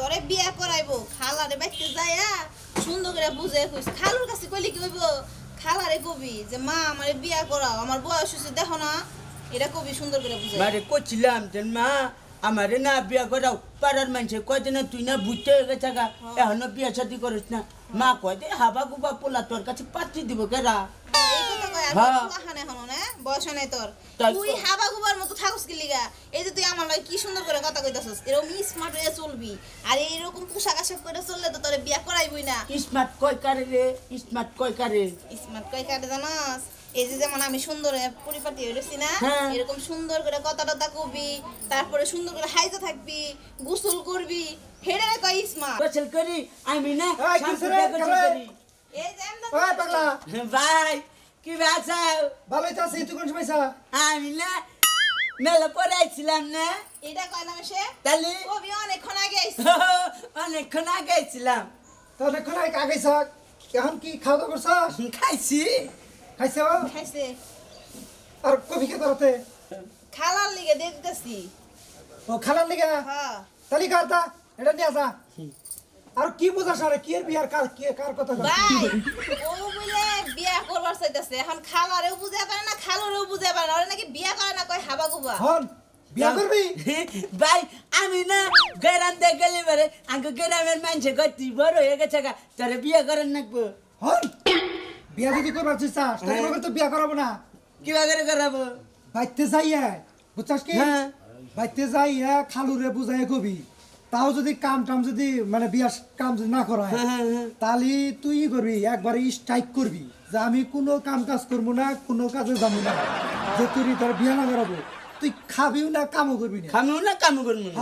তোরে বিয়া করাইবো খালারে বাইতে যায়া সুন্দর করে বুঝে কইস খালুর কাছে কইলে কি হইব? খালারে কবি যে মা আমারে বিয়া করাও আমার বয়স হইছে দেখো না। এটা কবি সুন্দর করে বুঝে মারে করছিলাম যে মা আমারে না বিয়া করাও পাড়ার মানুষে কয় যে না তুই না বুঝতে হয়ে গেছে এখনও বিয়া শাদি করিস না। মা কয় যে হাবা গুবা পোলা তোর কাছে পাত্রী দিব কেরা? বয়স নাই তোর। তুই হাবা গুবার মতো থাকুস কি লিগা? এই যে তুই আমার লাগে কি সুন্দর করে কথা কইতাছস এরকম স্মার্ট হয়ে চলবি। আর এইরকম পোশাক আশাক করে চললে তো তোরে বিয়া করাইবই না। স্মার্ট কয় কারে রে? স্মার্ট কয় কারে? স্মার্ট কয় কাটে জানাস? এই যে যেমন আমি সুন্দর পরিপাটি হয়েছি না হ্যাঁ। এরকম সুন্দর করে কথা টথা কবি তারপরে সুন্দর করে হাইতে থাকবি গোসল করবি হেডে কয় স্মার্ট গোসল করি আমি না এই, যে ভাই। কি বাসা ভালোই তো আছি তুই কোন সময় আমি না মেলা পরে আইছিলাম না। এটা কয় সে? তাহলে? কবি অনেকক্ষণ আগে আইছে। অনেকক্ষণ আগে আইছিলাম। তাহলে এখন আগে থাক এখন কি খাওয়া দাওয়া করছস খাইছি। খাইছ খাইছে। আর খালার লিগে ও খালার লিগা? হ্যাঁ। কারটা এটা নিয়ে আসা আর কি বুঝাস আরে কি এর বিয়ার কার কি কার কথা কস? ভাই ও বলে বিয়া করবার চাইতেছে। এখন খালারেও বুঝে পারে না খালুরেও বুঝে পারে না। ওরা নাকি বিয়া করে না কয় হাবা গুবা। হন বিয়া করবি? ভাই আমি না গ্রাম দিয়ে গেলে পারে আগে গ্রামের মানুষে গতি বড় হয়ে গেছে গা তোরে বিয়ে করেন নাকবো। হন বিয়া যদি করবার চাস তাহলে তো বিয়া করাবো না। কিবা করে করাবো? বাইতে যাইয়া বুঝছস কি? হ্যাঁ। বাইতে যাইয়া খালুরে বুঝাই কবি। তাও যদি কাম টাম যদি মানে বিয়ার কাম যদি না করা হয়, হ্যাঁ, হ্যাঁ। তাহলে তুই করবি একবারে স্ট্রাইক করবি যে আমি কোনো কাম কাজ করব না কোনো কাজে যাব না। যে তুই তার বিয়া না করাবো তুই খাবিও না কামও করবি না। খামু না কাম করব না।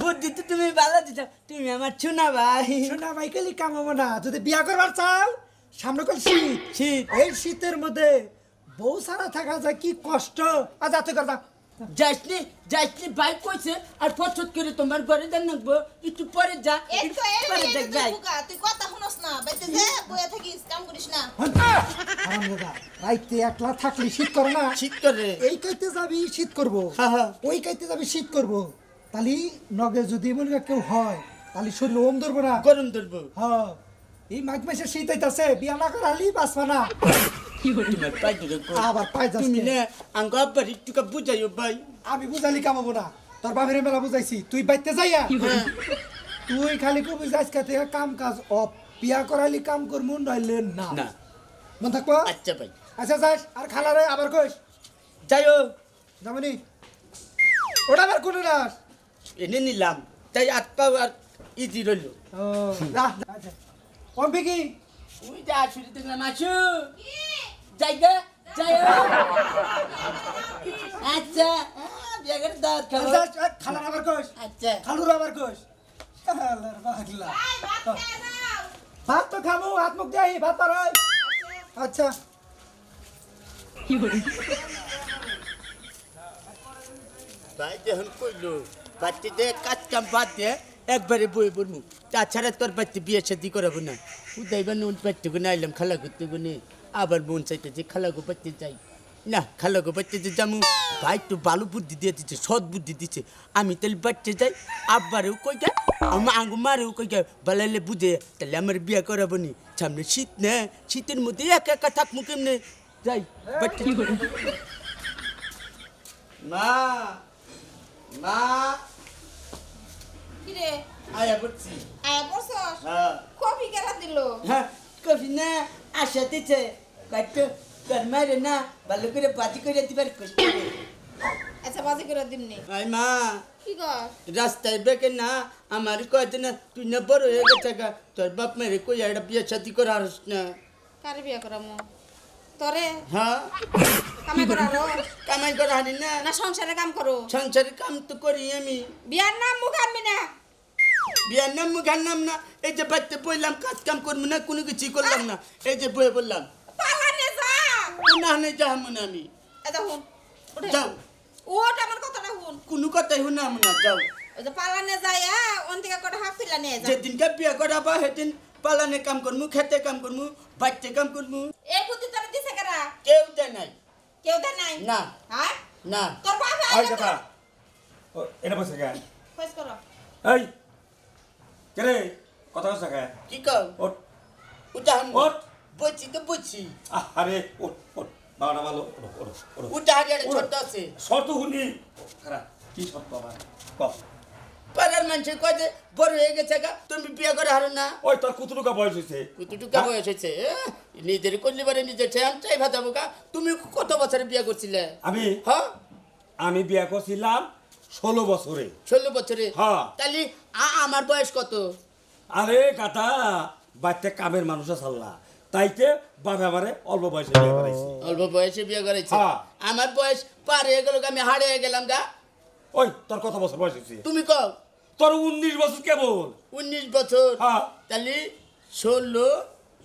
বুদ্ধি তো তুমি ভালো দিচ্ছ তুমি আমার চুনা ভাই। শোনা মাইকেলি কামাবো না যদি বিয়া করবার চাও সামনে কল শীত। শীত। এই শীতের মধ্যে বউ সারা থাকা যায় কি কষ্ট? আজ তুই কথা যাসনি যাসনি বাইক কইছে আর ফটফট করে তোমার ঘরে দেন নাকবো একটু পরে যা এই একটু পরে তো যাই তুই কথা শুনস না বাইতে যে বইয়া থাকিস কাম করিস না রাইতে একলা থাকলে শীত করে না শীত করে এই কাইতে যাবি শীত করব। ওই কাইতে যাবি শীত করব তাহলে নগে যদি কর কেউ হয় তাহলে শরীর ওম ধরবো না গরম ধরবো হ্যাঁ এই মাঘ মাসে শীত আইতাছে বিয়া না করালি বাঁচবা না আবার পাই তুমি না আঙ্গ আব্বার একটু বুঝাইও ভাই। আমি বুঝালি কামাবো না। তোর বাপের মেলা বুঝাইছি। তুই বাইতে যাইয়া? তুই খালি কবি আজকে থেকে কাম কাজ অফ। বিয়া করালি কাম নইলে না। না। মন থাকব? আচ্ছা ভাই। আচ্ছা যাস। আর খালারে আবার কইস। যাইও। যাবনি? ওটা আবার কোনে নাস এনে নিলাম। তাই আট পাও আর ইজি রইল। ও যা আচ্ছা ওই যা শুরু দেখলাম আসু। যাই গে যাইও আচ্ছা। বেগের দাঁত আচ্ছা, খালার আবার আচ্ছা। খালুর আবার কইস খালার পাগলা। ভাত তো খাব হাত মুখ দেই ভাত আচ্ছা ভাই যখন কইলো বাচ্চাদের কাজ কাম বাদ দিয়ে একবারে বই পড়মু। তাছাড়া তোর বাচ্চা বিয়ে শাদি করাবো না। উদাইবার নুন বাচ্চা গুনে আইলাম খালা করতে গুনে আবার মন চাইতেছে খালা গো বাচ্চা যাই। না খালা গো বাচ্চা যে যামু ভাই তো ভালো বুদ্ধি দিয়ে দিচ্ছে সৎ বুদ্ধি দিচ্ছে আমি তাহলে বাচ্চা যাই আব্বারেও কই গা আমার আঙ্গু মারেও কই গা বালাইলে বুঝে তাহলে আমার বিয়ে করাবো নি। সামনে শীত না শীতের মধ্যে একা একা থাকব কেমনে? যাই বাচ্চা মা মা। কি রে আয়া বলছি আয়া পড়ছস? হ্যাঁ। কফি কেরা দিল? হ্যাঁ। কফি না আশা দিচ্ছে কত তোর মারে না ভালো করে বাজি করে দিবার কষ্ট। আচ্ছা বাজি করে দিমনি আই মা। কি কর? রাস্তায় বেকে না আমার কয়েছে না তুই না বড় হয়ে গেছে গা। তোর বাপ মেরে কই একটা বিয়ে সাথী করা হারস না। কারে বিয়া করামু? তরে? হ্যাঁ। কামাই করারো কামাই করা হারি না। না সংসারে কাম করো। সংসারের কাম তো করি আমি। বিয়ার নাম মুখ আনবি না। বিয়ার নাম মুখার নাম না এই যে বাচ্চা বললাম কাজ কাম করব না কোনো কিছু করলাম না এই যে বয়ে বললাম না নেই যাহাম না আমি হুন। যাও ওট আমার কথাটা হুন কোনো কথাই শুনাম না যাও পালানে যায় ওন থেকে কটা হাফ পিলা নিয়ে যা যেদিনকে বিয়ে করাবা সেদিন পালানে কাম করমু খেতে কাম করমু বাচ্চা কাম করমু এই বুদ্ধি তোর দিছে কারা কেউ দেয় নাই কেউ দেয় নাই না হ্যাঁ না তোর ও, এটা বসে গা খোঁজ করো এই কেরে কথা কথা খায় কি? কও? ওট উঠান ওঠ। বলছি তো বলছি আরে ওট ওট বাবাটা ভালো। ওটো ওটো ওটো উঠান একটা ছোট আছে। শর্ত শুনি খারাপ কি শর্ত আমার ক। পাড়ার মানুষের কয় যে বড় হয়ে গেছে গা তুমি বিয়ে করে হারো না। ওই তোর কুতুটুকা বয়স হয়েছে কতটুকু বয়স হয়েছে? নিজের করলে পারে নিজের ঠেয়াম চাই ভাতাবো গা। তুমি কত বছরে বিয়ে করছিলে? আমি? হ্যাঁ? আমি বিয়ে করছিলাম ষোলো বছরে। ষোলো বছরে? হ্যাঁ। তাহলে আ- আমার বয়স কত? আরে কাটা বাচ্চা কামের মানুষ আল্লাহ। তাইতে বাবা আমারে অল্প বয়সে বিয়ে করাইছে। অল্প বয়সে বিয়ে করেছে হ্যাঁ। আমার বয়স পার হয়ে গেল আমি হারিয়ে গেলাম গা। ওই তোর কত বছর বয়স হয়েছে তুমি কও। তোর উনিশ বছর কেবল উনিশ বছর? হ্যাঁ। তাহলে ষোলো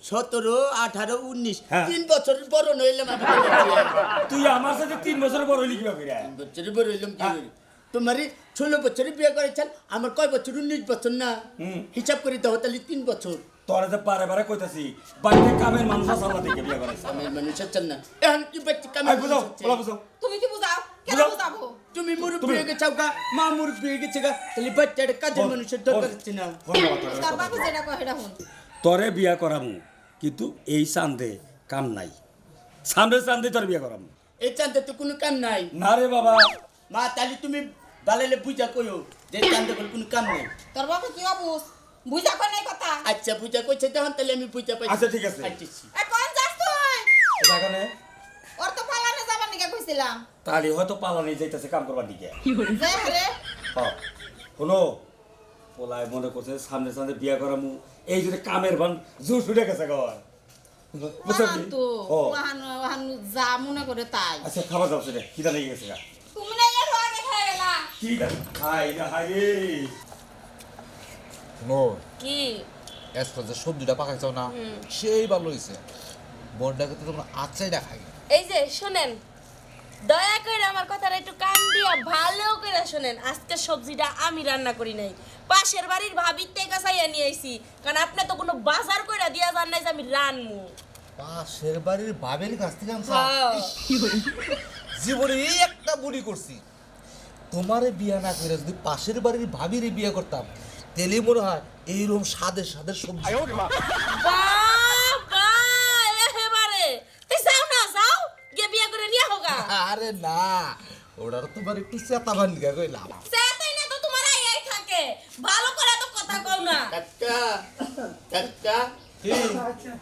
সতেরো আঠারো উনিশ। হ্যাঁ। তিন বছর বড় নইলাম। তুই আমার সাথে তিন বছর বড় হইলি কীভাবে তিন বছরে বড় হইলাম কি? তোমারই ষোলো বছরে বিয়ে করেছেন আমার কয় বছর? উনিশ বছর না। হিসাব করে দাও তাহলে তিন বছর। তোরা যে বারে বারে কইতাছি বাড়িতে কামের মানুষ আছে আল্লাহ বিয়ে করাইছে। আমার মানুষ হচ্ছেন না। এখন কি বাচ্চা কামে আই বুঝাও বলা বুঝাও তুমি কি বুঝাও? কেন বুঝাও। বুঝাবো? তুমি মুরব্বী তুমি- হয়ে গেছো গা মা মুরব্বী হয়ে গেছে গা তাহলে বাচ্চাটা কাজের মানুষের দরকার হচ্ছে না? ধন্যবাদ তোরে। তার বাপে যেটা কয় সেটা তোরে বিয়া করামু কিন্তু এই চান্দে কাম নাই। সামনে চান্দে তোর বিয়া করামু। এই চান্দে তো কোনো কাম নাই। না রে বাবা মা তাহলে তুমি বালাইলে বুঝা কইও যে চান্দে বলে কোনো কাম নাই। তোর বাপে কি অবুস বুঝা কয় নাই কথা? আচ্ছা বুঝা কইছে তখন তাহলে আমি বুঝা পাই আচ্ছা, ঠিক আছে। এ কোন যাস তুই? এখানে ওর তো পালানে যাবার নিকে কইছিলাম। তাহলে হয়তো পালানি যাইতাছে কাম করবার দিকে যাই রে। শোনো পোলায় মনে করছে সামনে সামনে বিয়া করামু এই যদি কামের ভান জোর ছুটে গেছে ঘর ওহান তো ও ওহান ওহান যা মনে করে তাই। আচ্ছা খাবার দাও সেটা খিদা লেগে গেছে গা তুমি না এর আগে খেয়ে গেলা কি? খাই না নো। কি? আজকাল যে সবজিটা পাকাইছো না সেই ভালো হয়েছে বড়টাকে তো তোমরা আচাইটা খাই এই যে শোনেন। দয়া করে আমার কথাটা একটু কান দিয়া ভালো করে শোনেন। আজকে সবজিটা আমি রান্না করি নাই। পাশের বাড়ির ভাবির থেকে চাইয়া নিয়ে আইছি। কারণ আপনি তো কোনো বাজার কইরা দিয়া জান নাই যে আমি রানমু। পাশের বাড়ির বাবের কাছ থেকে হ্যাঁ। জীবনে এই একটা বুড়ি করছি। তোমারে বিয়া না করে যদি পাশের বাড়ির ভাবিরে বিয়ে করতাম তেলে মনে হয় এইরকম স্বাদের স্বাদের সবজি বাবা এবারে তুই না যাও। গিয়ে বিয়ে করে নিয়ে হোগা আরে না ওটার তোমার একটু চেতা বান্ধিকা কইলাম। না তো তোমার থাকে। ভালো করে তো কথা কও না। কাকা কাকা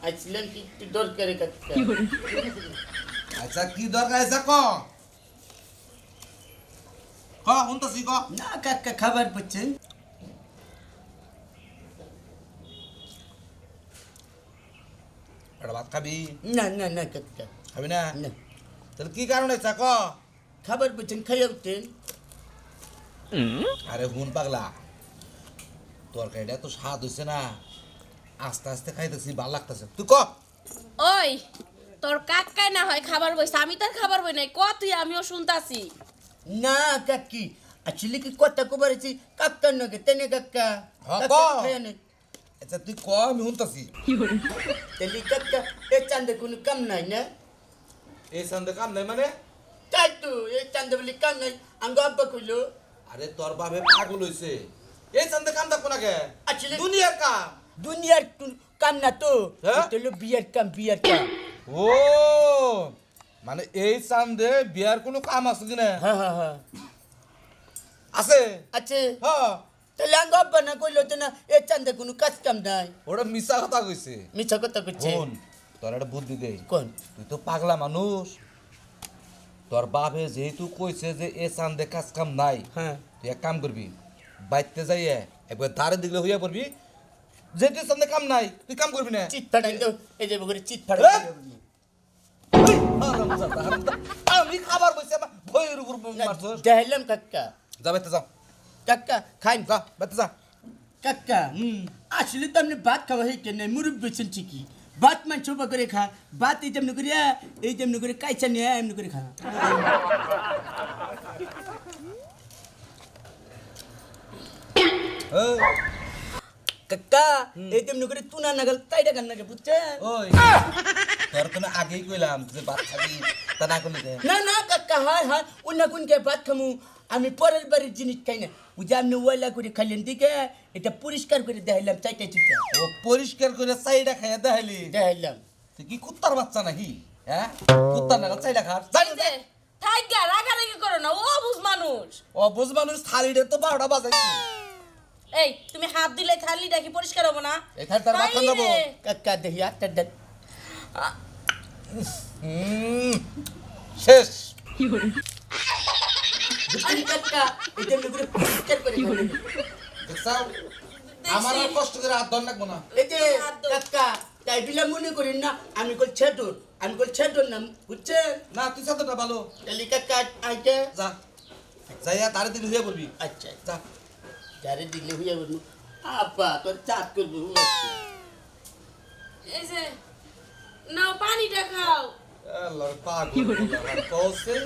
আসলেন কি দরকারে কাকা? আচ্ছা কি দরকার আছে ক ক শুনতাছি ক না কাকা খাবার পাচ্ছেন একটা ভাত খাবি না না না কাকা খাবি না না তাহলে কি কারণে চা ক খাবার পাচ্ছেন খাইয়া উঠতেন আরে হুন পাগলা তরকারিটা তো স্বাদ হইছে না আস্তে আস্তে খাইতেছি ভালো লাগতেছে তুই ক ওই তোর কাকাই না হয় খাবার বইছে। আমি তার খাবার বই নাই। ক তুই? আমিও শুনতাছি। না কাকি। আসলে কি কথা কবারেছি কাকা নগে তেনে কাকা। আচ্ছা তুই ক আমি শুনতাছি। তাহলে কাকা এই চান্দে কোনো কাম নাই না? এই সন্ধে কাম নাই মানে? তাই তো এই চান্দে বলে কাম নাই। আঙ্গ আব্বা কইলো। আরে তোর বাবে পাগল হইছে। এই সন্ধে কাম থাকব না কে? আসলে দুনিয়ার কাম। দুনিয়ার কাম না তো। হ্যাঁ? বিয়ের কাম বিয়ের কাম। ও। মানে এই চান্দে বিয়ার কোনো কাম আছে কিনা হ্যাঁ হ্যাঁ হ্যাঁ আছে? আছে। হ্যাঁ তাহলে আঙ্গ আব্বা না কইলো তো না এই চান্দে কোনো কাজ কাম নাই। ওটা মিশা কথা কইছে। মিছা কথা কইছে। শোন তোর একটা বুদ্ধি দেই। কোন? তুই তো পাগলা মানুষ। তোর বাপে যেহেতু কইছে যে এ চান্দে কাজ কাম নাই হ্যাঁ। তুই এক কাম করবি বাইতে যাইয়ে একবার ধারে দিলে হইয়া পড়বি যেহেতু চান্দে কাম নাই তুই কাম করবি না। চিত ফাটাই এই যে বগরে চিত ফাটাই আমি খাবার বসে আমার ভয়ের উপর মারছস দেখাইলাম কাকা যা বাইতে যা। কাকা খাইন। যা কাকা আসলে তো আপনি ভাত খাওয়া হয়ে কেন মুরুব বেছেন ঠিকই। ভাত মাংস বা করে খা ভাত এই তেমনি করে এই তেমনি করে কাইচা নিয়ে এমনি করে খা। এই, কাকা এই তেমনি করে তুনা নাগাল তাইটা গান নাগে বুঝছেন ওই। তোর তো আগেই কইলাম যে ভাত খাবি তা না করলি না না কাকা হায় হায় অন্য কোন কে ভাত খামু? আমি পরের বাড়ির জিনিস খাই না। ওই যে আপনি ওয়াইলা করে খাইলেন দিকে এটা পরিষ্কার করে দেখাইলাম চাইটা চিটা ও পরিষ্কার করে চাইটা খাইয়া দেখাইলি? দেখাইলাম। তুই কি কুত্তার বাচ্চা নাকি? হ্যাঁ? কুত্তার নাগাল চাইটা খাস জানি থাইগা রাগারাগি করো না ও বুঝ মানুষ। অবুজ মানুষ থালিটা তো বারোটা বাজাইছি। এই তুমি হাত দিলে থালিটা কি পরিষ্কার হব না? এই থালিটা রাখা তাই যাব। রে। কাকা দেখি আটটা দেন শেষ? আমার আর কষ্ট করে হাত ধর লাগবো না। এই যে কাকা তাই বিলা মনে করেন না আমি কল ছেটুর আমি কল ছেটুর নাম বুঝছেন না তুই সাথেটা ভালো। তাহলে কাকা আইতে যা। যাইয়া তারে দিন হয়ে পড়বি আচ্ছা। যা। যারে দিলে হইয়া বলব আপা তোর চাঁদ করব এই যে নাও পানিটা খাও। আল্লাহর পাগল কৌশল।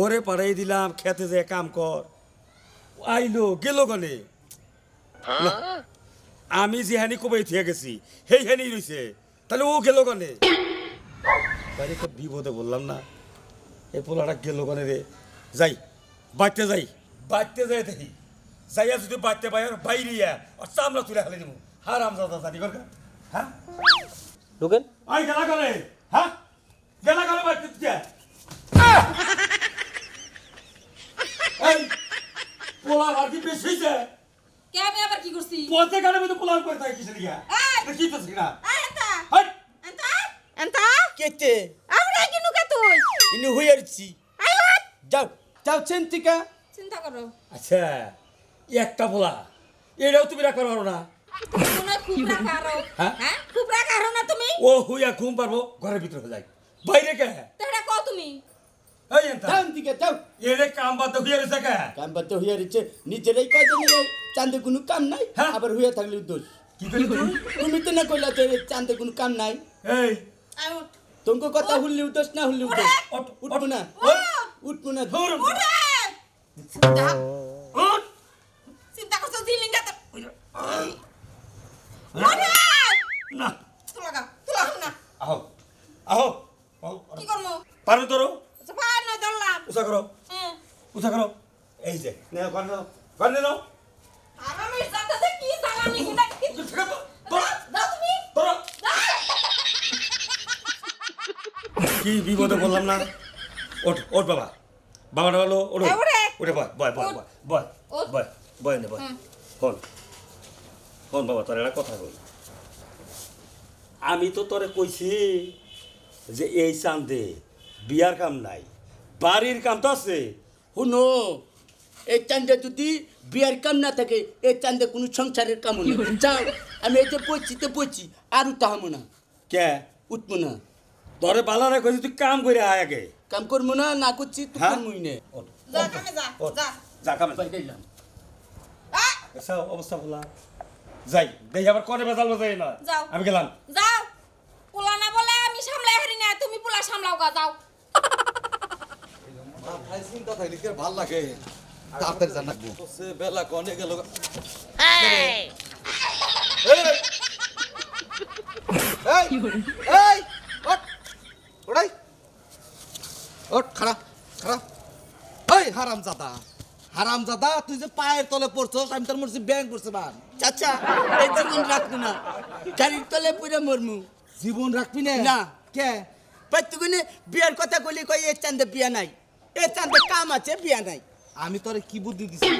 ওরে পাড়াই দিলাম খেতে যে কাম কর। আইলো গেল গনে? আমি যেহানি কবাই থিয়ে গেছি সেই হানি রইছে। তাহলে ও গেল গনে? বিপদে বললাম না। এই পোলাটা গেল গনে রে। যাই বাড়তে যাই। বাড়তে যাই দেখি। যাইয়া যদি বাড়তে পাই আর বাইরে আর চামড়া তুলে হালে দিব হারাম দাদা জানি কর হ্যাঁ? ঢুকেন। আই গেলা করে হ্যাঁ? গেলা করে বাড়তে তুই এই পোলা আর কি বেশি হইছে? কে আমি আবার কি করছি? পথে গানে মধ্যে পোলা করে থাকে কিসের লিগা কি তো এন্তা। এন্তা? এন্তা? আমরা কি তুই? ইনি হইয়ারছি। যাও যাও চেন্তিকা চিন্তা করো। আচ্ছা একটা পোলা। এটাও তুমি রাখতে পারো না। হয়? হ্যাঁ? ও হুইয়া ঘুম পারব ঘরের ভিতরে হয়ে বাইরে কে? কও তুমি? এই এন্তা। যাও দিকে যাও। এরে কাম বাদ হইয়া কে? কাম বাদ নিজেরাই চান্দে কোনো কাম নাই হ্যাঁ। আবার হইয়া থাকলে দোষ কি করলি তুমি তো না কইলা যে চান্দে কোনো কাম নাই। এই। তোমাকে কথা হুললি উঠোস না হুললি উঠোস? উঠবো না। উঠবো! না ধুর। চিন্তা করছ দিলিঙ্গা তো না। তুলা গা তুলা না। আহো আহো। কি করমু পারো তোরো আচ্ছা পার না ধরলাম। উষা করো। হ্যাঁ। উষা করো। এই যে নে নাও আরামের জায়গাতে কি জায়গা নেই এটা কি তোরা দাও তুমি তোরা কি বিপদে বললাম না? ওঠ ওঠ বাবা। বাবাটা বলো ওঠো। উঠে বয় বয় বয় বয় বয় বয় বয় নে বয়। হন। হন বাবা তোর একটা কথা কই আমি তো তোরে কইছি যে এই চান্দে বিয়ার কাম নাই বাড়ির কাম তো আছে। শুনো এই চান্দে যদি বিয়ার কাম না থাকে এই চান্দে কোনো সংসারের কাম নেই। যাও আমি এই যে পড়ছি তো পড়ছি আর উঠাবো না। কে? উঠবো না। তোরে বালা রে কইছি তুই কাম করে আয় আগে। কাম করব না না করছি তো হ্যাঁ? করবই না। যা কামে যা যা। যা কামে বাইরে গেলাম আ! এসা অবস্থা বলা যাই দেখি আবার কনে বেজাল বাজাই না। যাও। আমি গেলাম। যাও। পোলা না বলে আমি সামলাই হারি না তুমি পোলা সামলাও গা যাও। ভাই চিন্তা থাকলে কি ভালো লাগে? তাড়াতাড়ি জান লাগবো সে বেলা কনে গেল এই! এই এই ওঠ ওড়াই ওঠ খাড়া খাড়া। এই হারাম জাদা হারাম জাদা তুই যে পায়ের তলে পড়ছস আমি তোর মরছি ব্যাং করছে বান। চাচা এই জীবন রাখব না। গাড়ির তলে পুরে মরমু। জীবন রাখবি না? না। কে? প্রত্যেকদিনে বিয়ার কথা বলি কই এ চান্দে বিয়া নাই। এ চান্দে কাম আছে বিয়া নাই। আমি তোরে কি বুদ্ধি দিছি?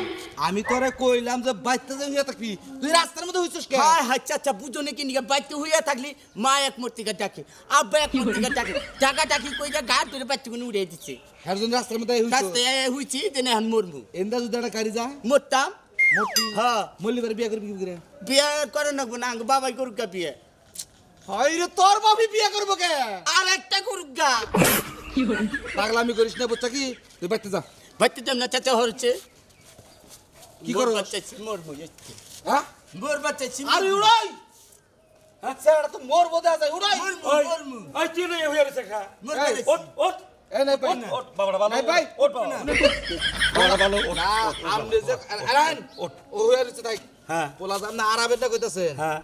আমি তোরে কইলাম যে বাইতে যে হইয়া থাকবি। তুই রাস্তার মধ্যে হইছস কে? হায় হায় চাচা বুঝো নাকি নিকা বাচ্চা হইয়া থাকলি মা এক মূর্তিকা ডাকে আব্বা এক মূর্তিকা ডাকে। ডাকা ডাকি কইরা ঘাট ধরে বাচ্চা কোনো উড়ে দিচ্ছে হ্যার জন্য রাস্তার মধ্যে হইছস রাস্তায় হইছি দেনে হান মরমু। এন্দা যদি একটা গাড়ি যা মরতাম। মোটি হ্যাঁ। মল্লি বিয়া করবি কি করে। বিয়া করে না আঙ্গ বাবাই করুক গা বিয়ে। হয় রে তোর বাবি বিয়া করব কে? আর একটা করুক গা। পাগলামি করিস না বুঝছা কি? তুই বাইতে যা। বাচ্চা যেমন চাচা হচ্ছে? কি করো? বাচ্চা মরবো হ্যাঁ? মোর বাচ্চা আরে উড়াই! আচ্ছা এটা তো মোর বোধে আছে উড়াই! ওই ওই তুই না হইয়া রয়েছে খা। এই, ওঠ ওঠ এ নাই পাই ওঠ ওঠ বাবাটা ভালো নাই ভাই। ওঠ বাবা বাবাটা ভালো ওঠ আমনে যে আরান! ওঠ। ও হইয়া রইছে তাই। হ্যাঁ। পোলা না কইতাছে। হ্যাঁ।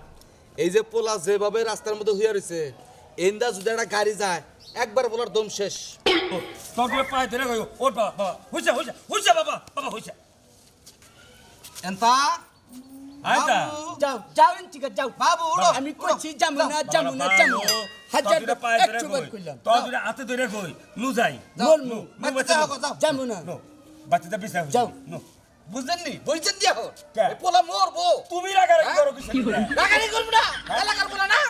এই যে পোলা যেভাবে রাস্তার মধ্যে হইয়া রইছে এন্দা যদি একটা গাড়ি যায় একবার বলার দম শেষ। তোর করে পায়ে ধরে বাবা বাবা হইছে হইছে হইছে বাবা বাবা হইছে। এন্তা? আইতা যাও যাও যাও। বাবু উড়ো আমি কইছি যাব না যাব না না হাজার পায়ে ধরে কইলাম। হাতে ধরে কই? নু যাই। মোর মু বাচ্চা বাচ্চা যাও। যাব না নু। বাচ্চাটা বিছা যাও। নু। বুঝলেন নি বইছেন দিয়া? এই পোলা মরবো। তুমি রাগারাগি করো কি করব না? এলাকার পোলা না?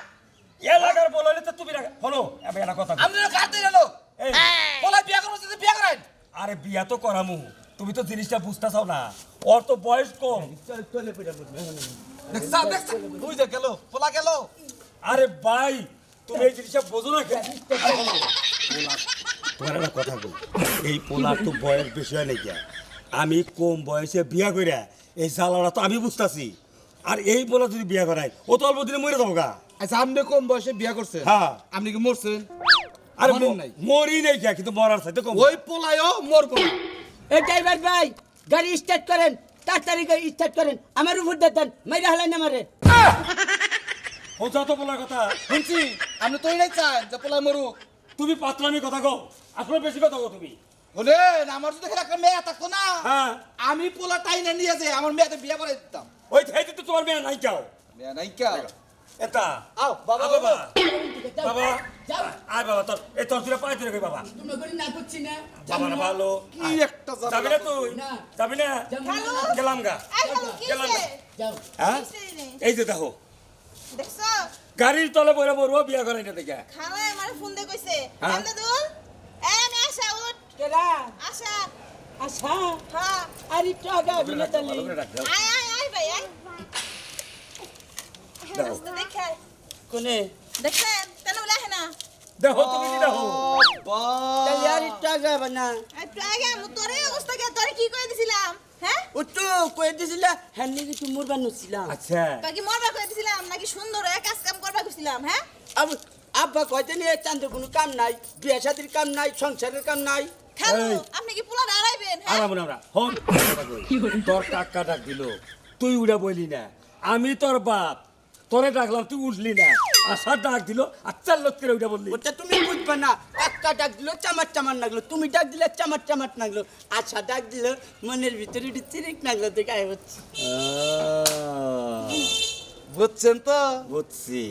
এলাকার বললে তো তুমি হলো আমি একটা কথা গেল এই। বিয়া করব যদি বিয়া করেন আরে বিয়া তো করামু তুমি তো জিনিসটা বুঝতেছাও না। ওর তো বয়স কম। বুঝ গেল পোলা গেল। আরে ভাই তুমি এই জিনিসটা বোঝো না কেন? তোমার একটা কথা বল। এই পোলার তো বয়স বেশি হয় নাকি আমি কম বয়সে বিয়া কইরা এই জ্বালাটা তো আমি বুঝতাছি। আর এই পোলা যদি বিয়া করাই ও তো অল্প দিনে মরে যাব গা আচ্ছা আপনি কম বয়সে বিয়া করছেন? হ্যাঁ। আপনি কি মরছেন? আরে। মরি নাই কে? কিন্তু মরার সাথে কম। ওই পোলায়ও মরবো এই ড্রাইভার ভাই গাড়ি স্টার্ট করেন তাড়াতাড়ি গাড়ি স্টার্ট করেন আমার উপর দেন মাইরা হালাই না মারে। ও যত পোলার কথা। শুনছি আপনি তো এটাই চান যে পোলা মরুক। তুমি পাতলামি কথা কও। আসলে বেশি কথা কও তুমি। বলেন আমার যদি একটা মেয়ে থাকতো না হ্যাঁ। আমি পোলা টাইনে নিয়ে যে আমার মেয়েতে বিয়ে করে দিতাম। ওই থাইতে তো তোমার মেয়ে নাই কেউ। মেয়ে নাই কে এটা। আও বাবা বাবা। বাবা। যাও। আয় বাবা তোর এই তোর পায়ে কই বাবা? তুমি করে না করছি না। বাবা না। ভালো। কি একটা। যাবি না তুই? যাবি না? গেলাম গা। খালু গেলাম? হ্যাঁ? এই যে দেখো। দেখছ? গাড়ির তলে বইরা মরবো বিয়া করাই না দেখে। খালায় আমার ফোন দিয়ে কইছে। হ্যাঁ? আমদে দুল? এই আমি আশা উঠ। কেডা? আশা আচ্ছা হ্যাঁ। আরে টাকা বিলে তালি করে আয় আয় দাও। রাস্তা দেখে কোনে দেখছেন কেন বলে না দেখো তুমি কি দেখো তাহলে আরে টাকা বানা একটু আগে আমি তোরে অবস্থা কে তোরে কি কই দিছিলাম হ্যাঁ ও তো কই দিছিলা হ্যান্ডি কি তুমি মুরবা নছিলাম আচ্ছা বাকি মরবা কই দিছিলাম নাকি সুন্দর হয়ে কাজ কাম করবা কইছিলাম হ্যাঁ আব আব্বা কইতে নিয়ে চান্দে কোনো কাম নাই বিয়া শাদির কাম নাই সংসারের কাম নাই খালু আপনি কি পোলা দাঁড়াইবেন হ্যাঁ আরাম আমরা হন তোর কাকা ডাক দিল তুই উড়া বলি না আমি তোর বাপ তোরে ডাকলাম তুই উঠলি না। আসা ডাক দিল আর চার লোক করে উঠা বললি। ওটা তুমি বুঝবে না। কাকা ডাক দিল চামার চামার নাগলো। তুমি ডাক দিলে চামার চামার নাগলো। আচ্ছা ডাক দিল মনের ভিতরে উঠে চিরিক লাগল দেখে আয় হচ্ছে। বুঝছেন তো? বুঝছি।